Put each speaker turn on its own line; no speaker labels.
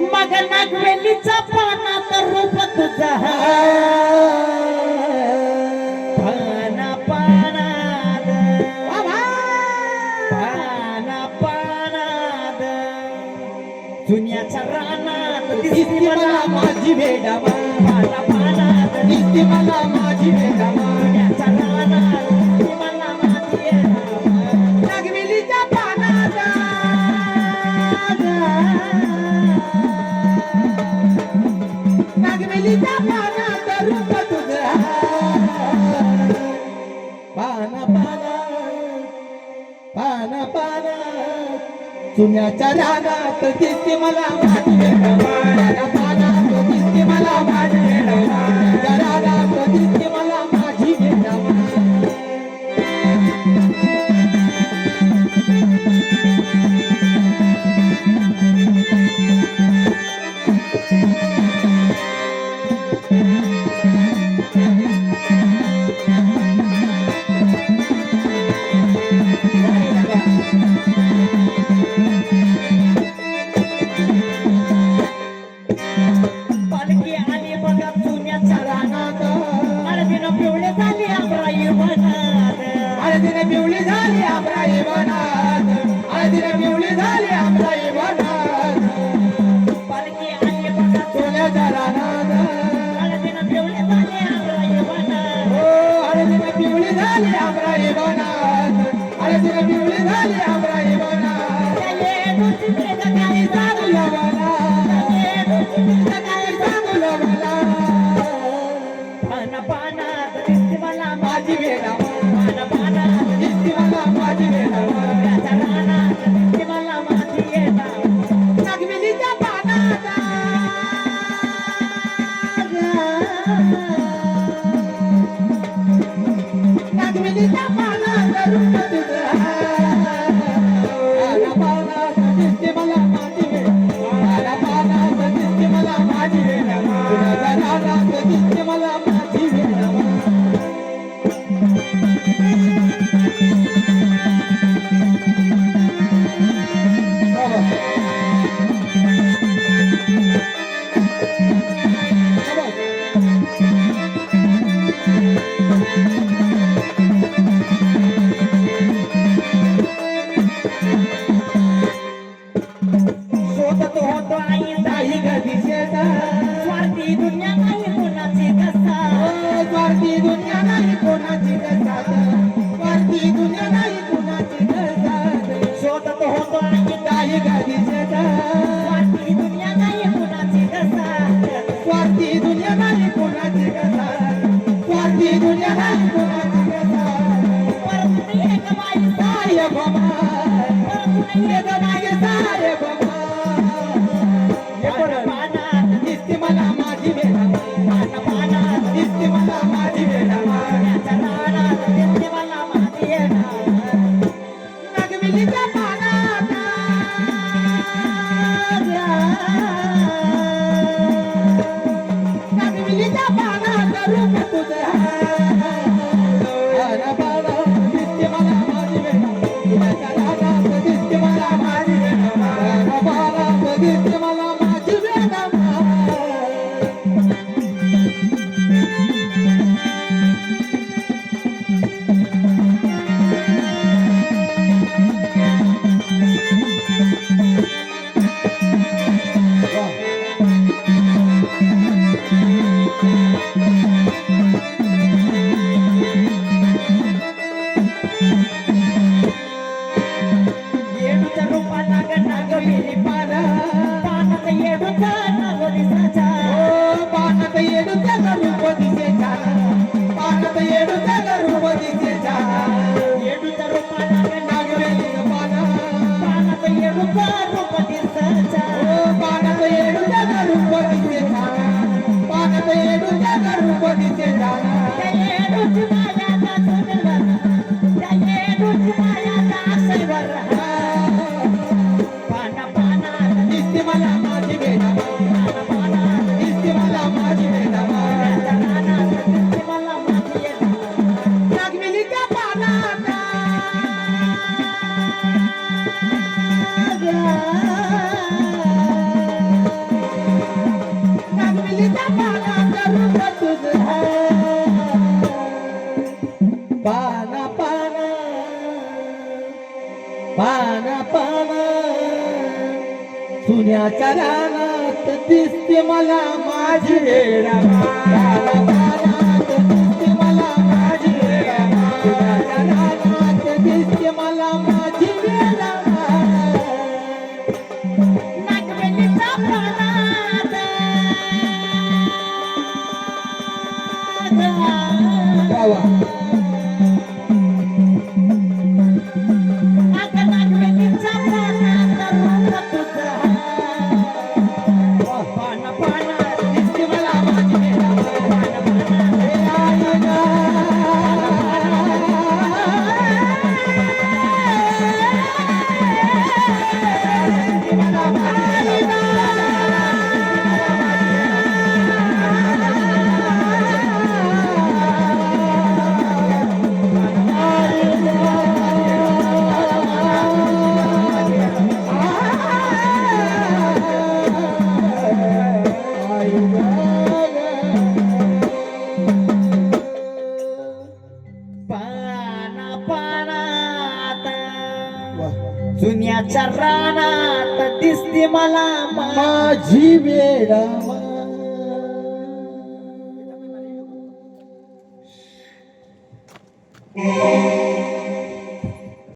मग
नागवेलीचा पानात
रूप तुझा. पाना पानाद पाना पानाद
पाना रानात दिसते मला माझी
वेडा पाना पानात दिसते मला माझी वेडा पाण्याच्या रानात
पाना
पाना. चुन्याच्या रानात दिसते मला.
मारा
Pana, pana, pana, pana.
सोन्याच्या रानात दिसते मला माझी
रानात दिसते मला माझी रानात
रानात दिसते मला मा-
माझी वेळा
Thank